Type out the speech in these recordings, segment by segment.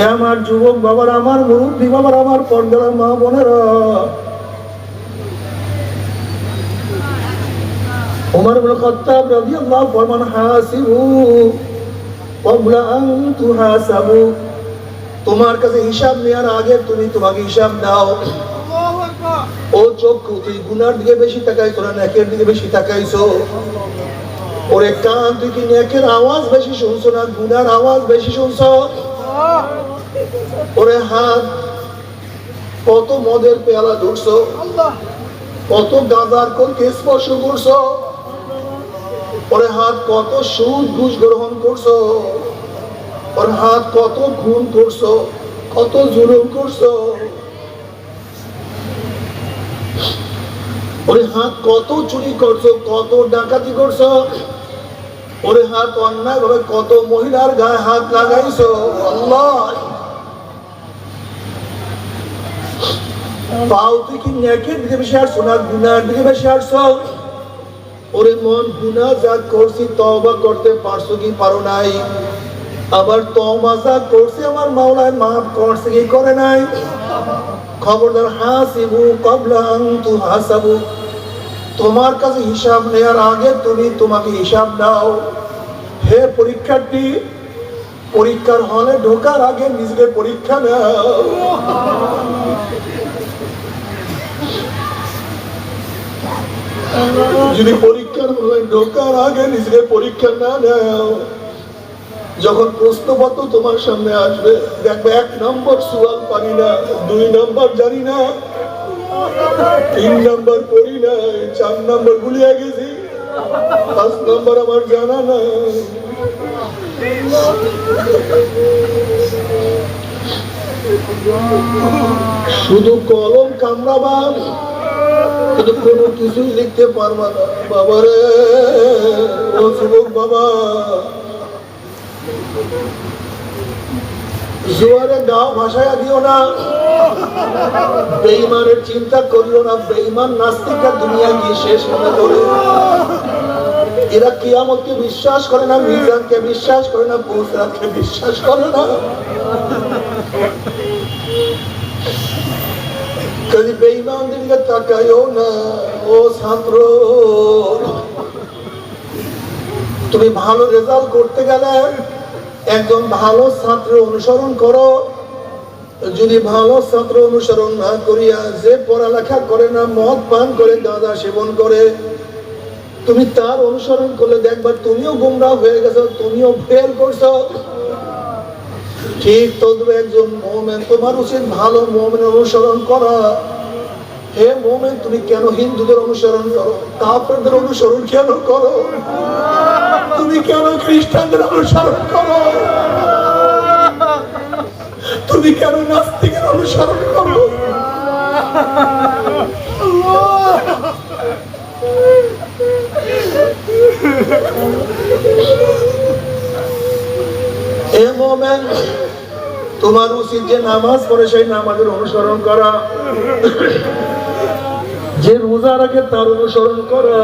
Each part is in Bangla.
হে আমার যুবক বাবার আমার মুরব্বী বাবার আমার পর্দার মা বোনেরা। উমর ইবনে খাত্তাব রাদিয়াল্লাহু ফরমান হাসিবু ক্বাবলা আন তুহাসাবু তোমার কাছে হিসাব নেওয়ার আগে তুমি তোমাকে হিসাব দাও। ও চক্ষু তুই গুনার দিকে বেশি তাকাইছো না নেকের দিকে বেশি তাকাইছো? ওরে কান তুই কি নেকের আওয়াজ বেশি শুনছো না গুনার আওয়াজ বেশি শুনছো? ওরে হাত কত মদের পেয়ালা ধরছো কত গাঁজার কোনকে স্পর্শ করছ ওরে হাত কত সুদ ঘুষ গ্রহণ করছ ওর হাত কত খুন করছ কত জুলুম করছ ওরে হাত কত চুরি করছ কত ডাকাতি করছ ওরে হাত অন্যায় ভাবে কত মহিলার গায়ে হাত লাগাইছো? আল্লাহ। পাও তুই কি নেকের দিকে বেশি আসছো না গুনার দিকে বেশি আসছো ওরে মন গুনা যা করছি তবা করতে পারছ কি পারো নাই? আবার তবা যা করছি আমার মাওলায় মাফ করছে কি করে নাই? খবরদার হাসিবু কবলা তু হাসাবু। তোমার কাছে হিসাব নেওয়ার আগে তুমি তোমাকে হিসাব দাও। হে পরীক্ষার্থী, পরীক্ষার হলে ঢোকার আগে নিজেকে পরীক্ষা নাও। যদি পরীক্ষার হলে ঢোকার আগে নিজেকে পরীক্ষা না নাও, যখন প্রশ্নপত্র তোমার সামনে আসবে, দেখবে এক নম্বর সুয়াল পারি না, দুই নম্বর জানি না তিন নম্বর করি না চার নম্বর ভুলিয়া গেছি। পাঁচ নম্বর আমার জানা না শুধু কলম কামড়াবা কিন্তু কোনো কিছুই লিখতে পারবা না। বাবারে ও যুবক বাবা। জোয়ারে গাও ভাষায় দিও না। বেইমানের চিন্তা করিও না বেইমান নাস্তিকরা দুনিয়া কি শেষ মনে করে। এরা কিয়ামতকে বিশ্বাস করে না, মিজানকে বিশ্বাস করে না পুসরাতকে বিশ্বাস করে না। কদি বেইমান দিকে তাকাইও না, ও ছাত্র। তুমি ভালো রেজাল্ট করতে গেলে একজন ভালো ছাত্র অনুসরণ করো। যদি ভালো ছাত্র অনুসরণ না করিয়া যে পড়ালেখা করে না, মদ পান করে গাঁদা সেবন করে, তুমি তার অনুসরণ করলে দেখবা তুমিও গুমরা হয়ে গেছো, তুমিও ফেল করছ। ঠিক তদ্রুপ একজন মোমেন, তোমার উচিত ভালো মোমেন অনুসরণ করা। হে মোমেন, তুমি কেন হিন্দুদের অনুসরণ করো? কাপড়দের অনুসরণ কেন করো? তুমি কেন খ্রিস্টানদের অনুসরণ করো? তুমি কেন নাস্তিকের অনুসরণ করো? তোমার উচিত যে নামাজ পড়ে সেই নামাজের অনুসরণ করা। যে রোজা রাখে তার অনুসরণ করা।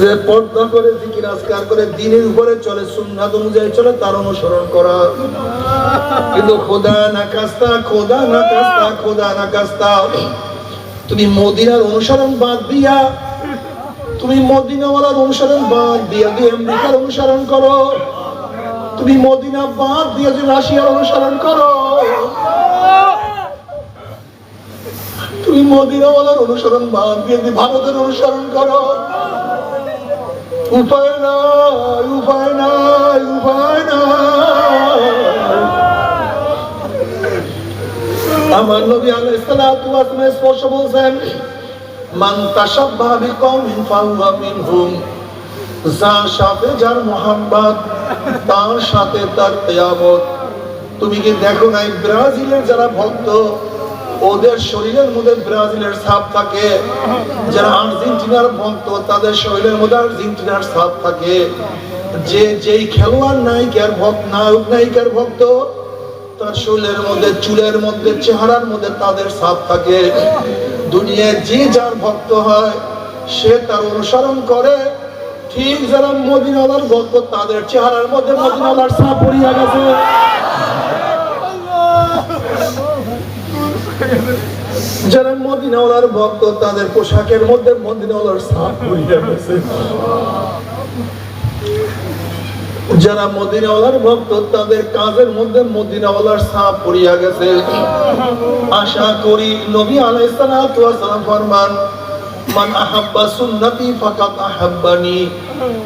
যে পর্দা করে জিকির আজকার করে দিনের উপরে চলে, সুন্নাত অনুযায়ী চলে, তার অনুসরণ করা। কিন্তু খোদা না কাস্তা খোদা না কাস্তা খোদা না কাস্তা তুমি মদিনার অনুসরণ বাদ দিয়া, তুমি মদিনাওয়ালার অনুসরণ বাদ দিয়া দিয়ে আমেরিকার অনুসরণ করো। তুমি মদিনা বাদ দিয়ে যে রাশিয়ার অনুসরণ করো। তুমি মদিনাওয়ালার অনুসরণ বাদ দিয়ে ভারতের অনুসরণ করো। উপায় নাই উপায় নাই উপায় নাই। আমার নবী আলাইহিস সালাতু ওয়াস সালাম স্পষ্ট বলছেন, মান তাশাব্বাহা বিকওমিন ফাহুয়া মিনহুম যার সাথে যার মোহাম্মদ, তার সাথে তার কেয়ামত। তুমি কি দেখো নাই ব্রাজিলের যারা ভক্ত ওদের শরীরের মধ্যে ব্রাজিলের ছাপ থাকে। যারা আর্জেন্টিনার ভক্ত তাদের শরীরের মধ্যে আর্জেন্টিনার ছাপ থাকে। যে যেই খেলোয়াড় নায়িকার ভক্ত, নায়ক নায়িকার ভক্ত, তার শরীরের মধ্যে, চুলের মধ্যে, চেহারার মধ্যে তাদের ছাপ থাকে। দুনিয়ার যে যার ভক্ত হয়, সে তার অনুসরণ করে। ঠিক যারা মদিনালার ভক্ত, তাদের চেহারার মধ্যে মদিনালার ছাপ পড়িয়া গেছে। যারা মদিনাওয়ালার ভক্ত, তাদের পোশাকের মধ্যে মদিনাওয়ালার সাপ পড়িয়া গেছে। যারা মদিনাওয়ালার ভক্ত, তাদের কাজের মধ্যে মদিনাওয়ালার সাপ পড়িয়া গেছে। আশা করি নবী আলাইসালাম সালাম ফরমান মান আহাব্বা সুন্নতি ফাকাত আহাব্বানি,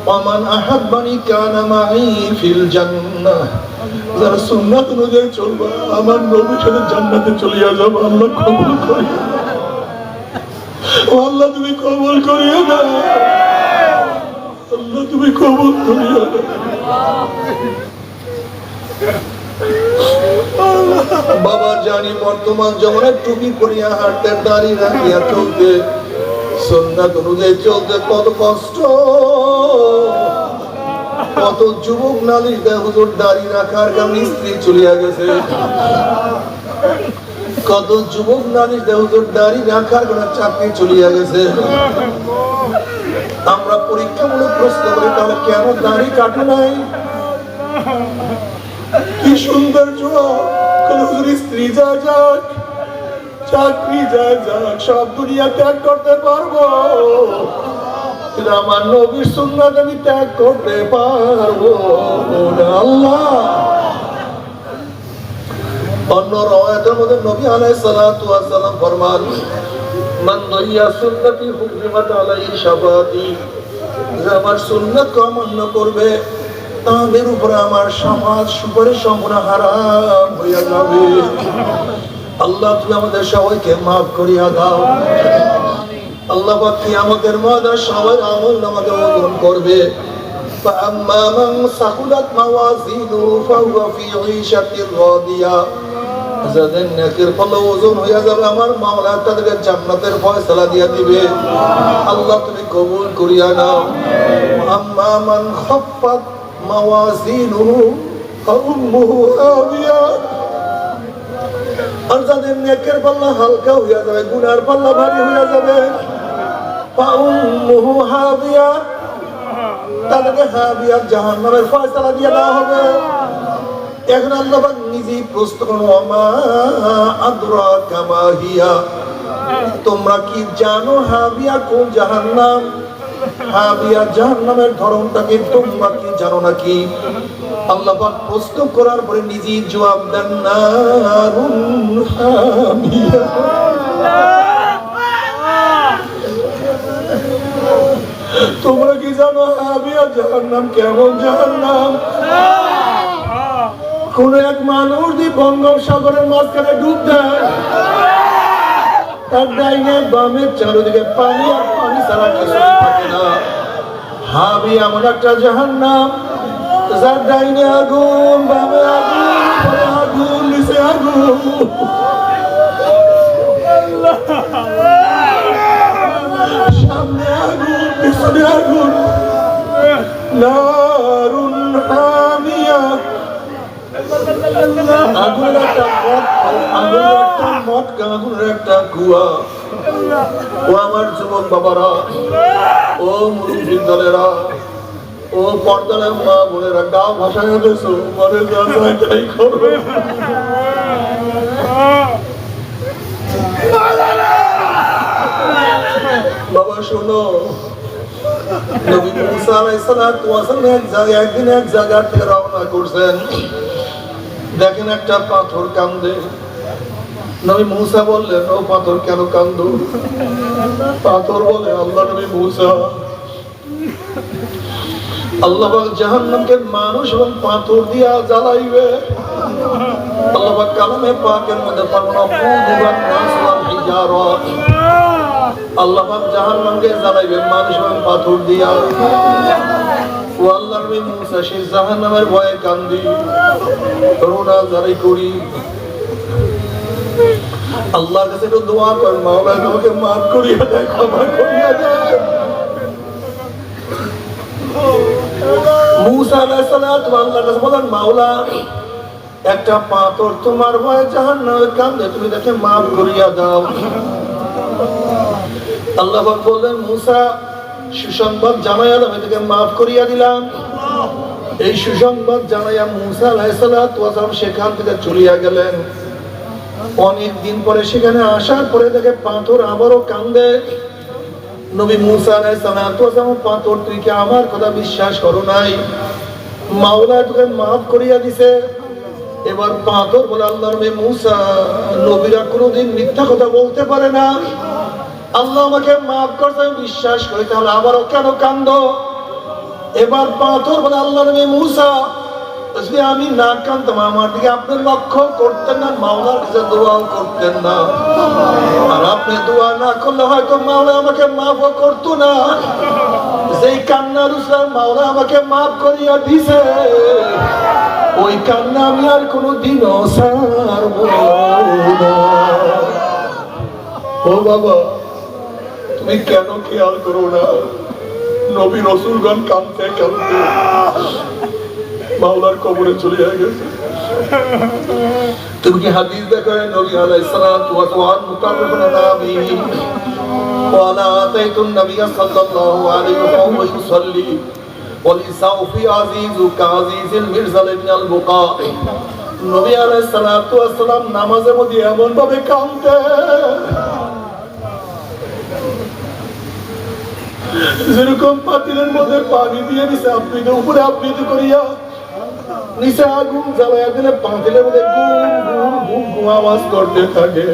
ওয়া মান আহাব্বানি কানা মাই ফিল জান্নাহ। যারা সুন্নাত অনুযায়ী চলবে, আমার নবীর সাথে জান্নাতে চলিয়া যাব, আল্লাহ কবুল করি। ও আল্লাহ, তুমি কবুল করিও না। আল্লাহ, তুমি কবুল করিও বাবা, জানি বর্তমান জমানে টুপি পরিয়া হাঁটতে দাঁড়িয়ে রাখিয়া চলতে সন্ধ্যা অনুযায়ী চলতে কত কষ্ট। কত যুবক নারী হুজুর দাঁড়িয়ে রাখার কারণে স্ত্রী চলিয়া গেছে। কত যুবক নারী হুজুর দাঁড়িয়ে রাখার কারণে চাকরি চলিয়া গেছে। আমরা পরীক্ষামূলক প্রশ্ন করি, তাহলে কেন দাড়ি কাটে নাই? কি সুন্দর কোন হুজুর, স্ত্রী যা যাক চাকরি যা যাক, সব দুনিয়া ত্যাগ করতে পারব। আমার নবীর সুন্নাত আমি ত্যাগ করতে পারব আল্লাহ। অন্য মধ্যে নবী আলাইহিস সালাম ফরমান, মান যে আমার করবে তাদের উপরে আমার সমাজ সুপারিশ হারাম হইয়া যাবে। আল্লাহ তুমি আমাদের সবাইকে মাফ করিয়া দাও আল্লাহ পাক কিয়ামতের ময়দানে সবাই আমল নামাকে ওজন করবে فأما من ثقلت موازينه فهو في عيشة راضية যাদের নেকের ফলে ওজন হইয়া যাবে আমার মাওলা তাদেরকে জান্নাতের ফয়সালা দিয়া দিবে আল্লাহ তুমি কবুল করিয়া নাও আম্মা মান খাফফাত মাওয়াজিনুহু ফাউম্মুহু হাবিয়া আর যাদের নেকের পাল্লা হালকা হইয়া যাবে, গুনার পাল্লা ভারী হইয়া যাবে। হাবিয়া হাবিয়া হবে। এখন আল্লাহ নিজেই প্রশ্ন করুন আমা আদ্রা কামা তোমরা কি জানো হাবিয়া কোন জাহান্নাম? হাবিয়া জাহান্নামের ধরনটা কি, তোমরা কি জানো নাকি? আল্লাহ পাক প্রশ্ন করার পরে জবাব দেন হামিয়া। তোমরা কি জানো হাবিয়া জাহান্নাম কেমন জাহান্নাম? কোন এক মানুষ যদি বঙ্গোপসাগরের মাঝখানে ডুব দেয়, তার ডাইনে বামে চারিদিকে পানি আর ছাড়া এমন একটা জাহান্নাম, যার ডাইনে আগুন, বামে আগুন, পরে আগুন, নিচে আগুন। সামনে আগুন, পিছনে আগুন। নারুন হামিয়া। আগুনের একটা মদ, আগুনের একটা মটকা আগুনের একটা কুয়া ও আমার বাবারা, ও দলেরা, ও মা বোনেরা, গাও ভাষায় মনে করবে বাবা, শোনো। এক জায়গায়, একদিন এক জায়গা থেকে রওনা করছেন। দেখেন একটা পাথর কান্দে। নবী মুসা বললেন, ও পাথর, কেন কান্দ? পাথর বলে, আল্লাহ নবী মুসা, আল্লাহ জাহান্নামকে মানুষ এবং পাথর দিয়া জ্বালাইবে। আল্লাহ কালামে পাকের মধ্যে আল্লাহ জাহান্নামকে জ্বালাইবে, মানুষ এবং পাথর দিয়া। ও আল্লাহ নবী মুসা, সেই জাহান্নামের ভয়ে কান্দি। করোনা জারি করি। আল্লাহর কাছে একটু দোয়া কর মাওলা আমাকে মাফ করিয়া দেয় ক্ষমা করিয়া দেয় মুসা আলাইহিস সালাতু আল্লাহর কাছে বলেন, মাওলা, একটা পাথর তোমার ভয়ে জাহান্নামে কান্দে তুমি তাকে মাফ করিয়া দাও। আল্লাহ বললেন, মুসা, সুসংবাদ জানাইয়া আমি তোকে মাফ করিয়া দিলাম। এই সুসংবাদ জানাইয়া মুসা ওয়াসালাম সেখান থেকে চলিয়া গেলেন। অনেক দিন পরে সেখানে আসার পরে দেখে পাথর আবারও কান্দে। নবী মুসা আলাইহিস সালাম, পাথর তুই কি আমার কথা বিশ্বাস করো নাই? মাওলা তোকে মাফ করিয়া দিছে। এবার পাথর বলে আল্লাহ নবী মুসা, নবীরা কোনোদিন মিথ্যা কথা বলতে পারে না। আল্লাহ আমাকে মাফ করতে আমি বিশ্বাস করি, তাহলে আবারও কেন কান্দ? এবার পাথর বলে আল্লাহ নবী মুসা যদি আমি না কানতাম আমার দিকে, আপনি লক্ষ্য করতেন না, মাওলার কাছে দোয়াও করতেন না। আর আপনি দোয়া না করলে হয়তো মাওলা আমাকে মাফও করতো না। সেই কান্নার উসলার মাওলা আমাকে মাফ করিয়া দিছে, ওই কান্না আমি আর কোনো দিনও সারব। ও বাবা, তুমি কেন খেয়াল করো না? নবী রসুলগণ কাঁদতে কাঁদতে মাওলার কবরে চলে গেছে। তুমি কি হাদিস নবী আলাইহিস আতাইতু নবী সাল্লাল্লাহু আলাইহি ওয়া ওয়ালিসাউ ফি আজিজু কাজিজিল ইবনে আল নবী আলাইহিস মধ্যে এমন ভাবে কাঁদতে। যেরকম পাতিলের মধ্যে পানি দিয়ে দিছে, আপনি উপরে আবৃত করিয়া নিচে আগুন জ্বালাইয়া দিলে পাতিলের মধ্যে গুম গুম গুম গুম আওয়াজ করতে থাকে।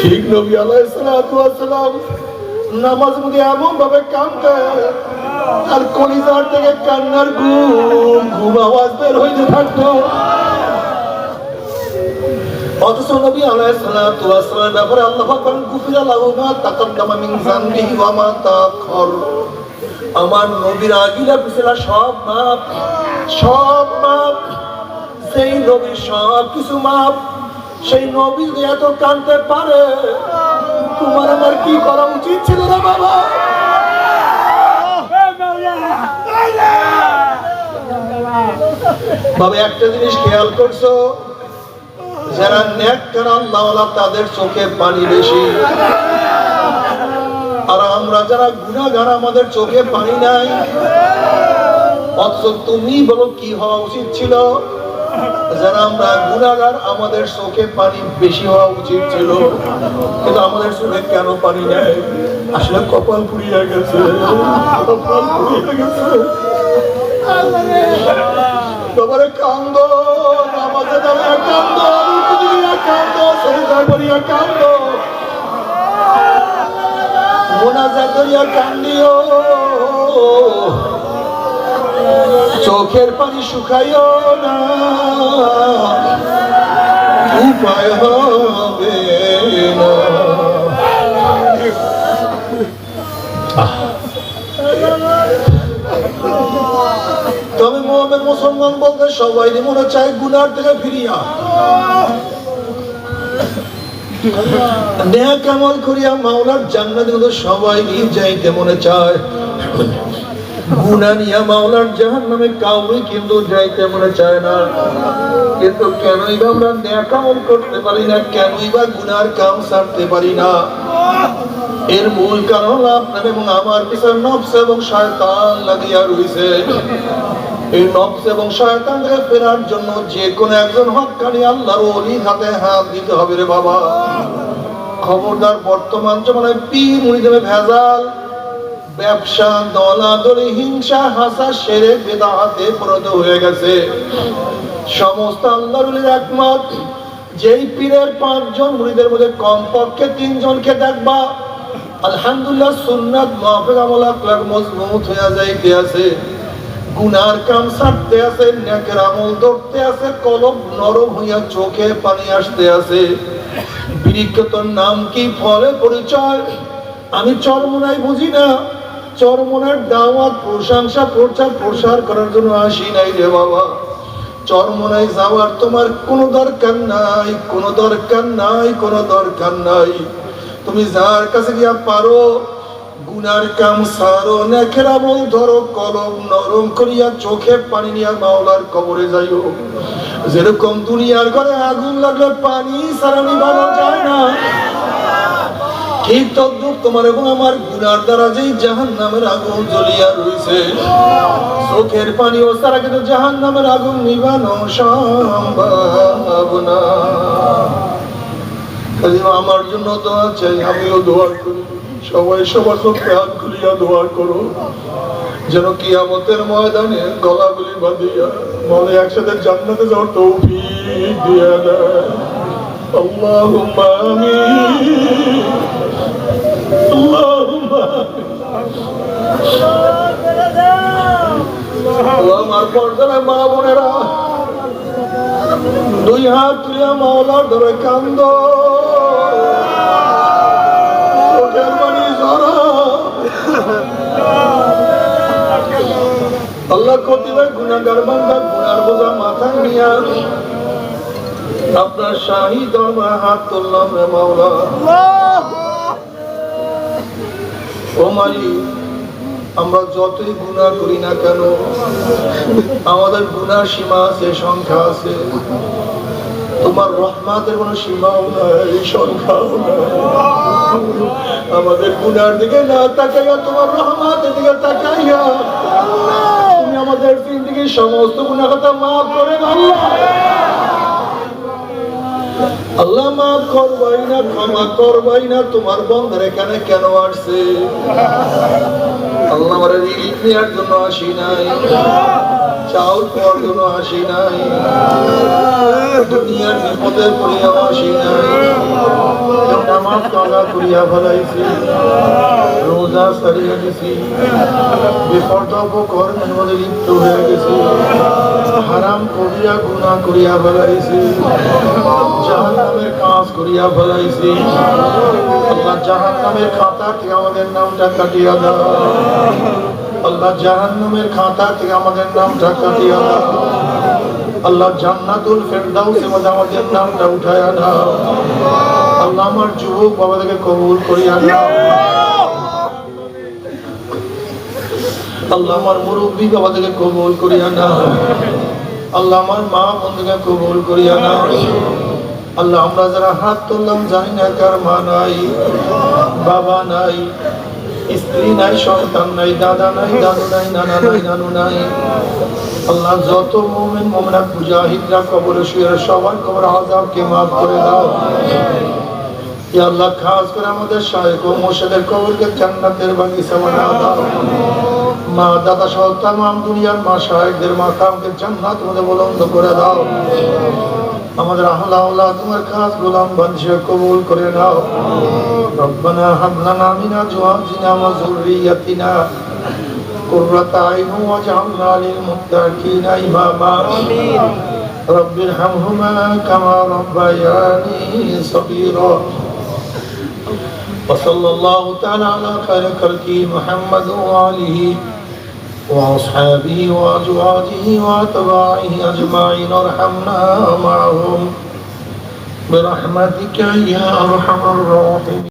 ঠিক নবী আলাইসালাম নামাজ মধ্যে এমন ভাবে কান্দে আর কলিজার থেকে কান্নার ঘুম ঘুম আওয়াজ বের হইতে থাকতো। অথচ নবী আলাইহিসসালাতু ওয়াসসালামের ব্যাপারে আল্লাহ গুফিরা লাহু মা তাকাদ্দামা মিন যানবিহি ওয়া মা তাআখার আমার নবীর আগিলা পিছলা সব মাপ সব মাপ। সেই নবীর সব কিছু মাপ। সেই নবী এত কানতে পারে, তোমার আমার কি করা উচিত ছিল না বাবা? বাবা, একটা জিনিস খেয়াল করছ, যারা আল্লাহ তাদের চোখে পানি বেশি। আর আমরা যারা গুণাগার, আমাদের চোখে পানি নাই। তুমি বলো কি হওয়া উচিত ছিল? যারা আমরা গুণাগার, আমাদের চোখে পানি বেশি হওয়া উচিত ছিল। কিন্তু আমাদের চোখে কেন পানি নেই? আসলে কপাল পুড়িয়ে গেছে। কপাল পুড়িয়ে গেছে। কান্দ দাঁড়িয়ে কান্দ কান্দ কান্দ। কান্দিও। চোখের পানি শুকাইও না। তবে মোহাম্মদ মুসলমান বলতে সবাই মনে চায় গুনার থেকে ফিরিয়া। কামাল করিয়া মাওলার জান্নাত কিন্তু সবাই নিয়া যাইতে মনে চায় কেনই বা আমরা করতে পারি না, কেনই বা গুনার কাম ছাড়তে পারি না। এর মূল কারণ এবং আমার পিছনে নফস এবং শয়তান লাগিয়া রয়েছে এই নফস এবং শয়তান থেকে ফেরার জন্য যে কোনো একজন হকানি আল্লাহর অলির হাতে হাত দিতে হবে রে বাবা। খবরদার বর্তমান জমানায় পি মুড়ি দেবে ভেজাল, ব্যবসা, দলাদলি, হিংসা, হাসা, সেরে, বেদাহাতে পরিণত হয়ে গেছে। সমস্ত আল্লাহর একমত, যেই পীরের পাঁচজন মুড়িদের মধ্যে কমপক্ষে তিনজনকে দেখবা, আলহামদুলিল্লাহ সুন্নাত, মাহফিল, আমল মজবুত হয়ে যাইতে আছে? গুনার কাম ছাড়তে আছে নেকের আমল ধরতে আছে, কলম নরম হইয়া চোখে পানি আসতে আছে। বিরিক্ষতর নাম কি ফলে পরিচয়? আমি চরমনাই বুঝি না। চরমনার দাওয়াত, প্রশংসা, প্রচার, প্রসার করার জন্য আসি নাই রে বাবা। চরমনায় যাওয়ার তোমার কোনো দরকার নাই, কোনো দরকার নাই, কোনো দরকার নাই। তুমি যার কাছে গিয়া পারো গুনার কাম সারো, নেখের আমল ধরো, কলম নরম করিয়া চোখে পানি নিয়া মাওলার কবরে যাইও। যেরকম দুনিয়ার ঘরে আগুন লাগলে পানি সারা নিবানো যায় না। আমার চোখের নামের আগুন নিবানো আমার জন্য দোয়া চাই, আমিও দোয়া করি। সবাই সবার চোখে হাত খুলিয়া দোয়া করো। যেন কিয়ামতের ময়দানে গলাগুলি বাঁধিয়া মনে একসাথে জান্নাতে যাওয়ার তৌফিক দিয়া দেয়। আমার পর্দার মা বোনেরা, দুই হাত তুলিয়া মাওলার ধরে কান্দ। আল্লাহ গুণাগার গুণার বোঝা নিয়া আপনার দরবার হাত তুললাম রে মাওলা। ও মালিক, আমরা যতই গুণা করি না কেন, আমাদের গুনার সীমা আছে, সংখ্যা আছে। তোমার রহমাতের কোনো সীমাও নাই, সংখ্যাও নাই। আমাদের গুনার দিকে না তাকাইয়া, তোমার রহমাতের দিকে তাকাইয়া তুমি আমাদের জিন্দগির সমস্ত গুণা কথা মাফ করে আল্লাহ আল্লাহ মাফ করবাই না, ক্ষমা করবাই না, তোমার বন্ধের এখানে কেন আসছে? আল্লাহ আমার জন্য আসি নাই। চাউল পাওয়ার জন্য আসি নাই। দুনিয়ার বিপদের পড়িয়া আসি নাই। নামাজ কাজা করিয়া ফেলাইছি। রোজা সারিয়া গেছি বিপর্যপ কর্মের মধ্যে লিপ্ত হয়ে গেছি। হারাম করিয়া গুণা করিয়া ফেলাইছি। জাহান নামের কাজ করিয়া ফেলাইছি। আল্লাহ জাহান নামের খাতা থেকে আমাদের নামটা কাটিয়া দাও। আল্লাহ জাহান নামের খাতা থেকে আমাদের নামটা কাটিয়া দাও। আল্লাহ জান্নাতুল ফেরদাউসের মধ্যে আমাদের নামটা উঠায়া দাও। আল্লাহ আমার যুবক বাবাদেরকে কবুল করিয়া দাও। আল্লাহ আমার মুরব্বী বাবাদেরকে কবুল করিয়া নাও আল্লাহ আমার মা বন্ধুকে কবুল করিয়া নাও আল্লাহ আমরা যারা হাত তুললাম, জানি না কার মা নাই, বাবা নাই স্ত্রী নাই, সন্তান নাই, দাদা নাই, দাদু নাই, নানা নাই, নানু নাই। আল্লাহ যত মোমেন মোমনা মুজাহিদরা কবরে শুয়ে সবার কবর আজাবকে মাফ করে দাও। আল্লাহ, খাস করে আমাদের শায়েখ ও মোর্শেদের কবরকে জান্নাতের বাগিচা বানা দাও মা, দাদা সহ তাম দুনিয়ার মা শায়েকদের মাকামকে জান্নাত মধ্যে বলন্দ করে দাও। আমাদের আহলা আহলা তোমার খাস গোলাম বাঞ্ছিয়ে কবুল করে নাও রব্বানা হাবলানা মিনা জওয়াজিনা ওয়া যুররিয়াতিনা قرة عين واجعلنا للمتقين إماما رب ارحمهما كما ربياني صغيرا وصلى الله تعالى على خير خلقه محمد وآله وأصحابه وأزواجه وأتباعه أجمعين وارحمنا معهم. برحمتك يا أرحم الراحمين.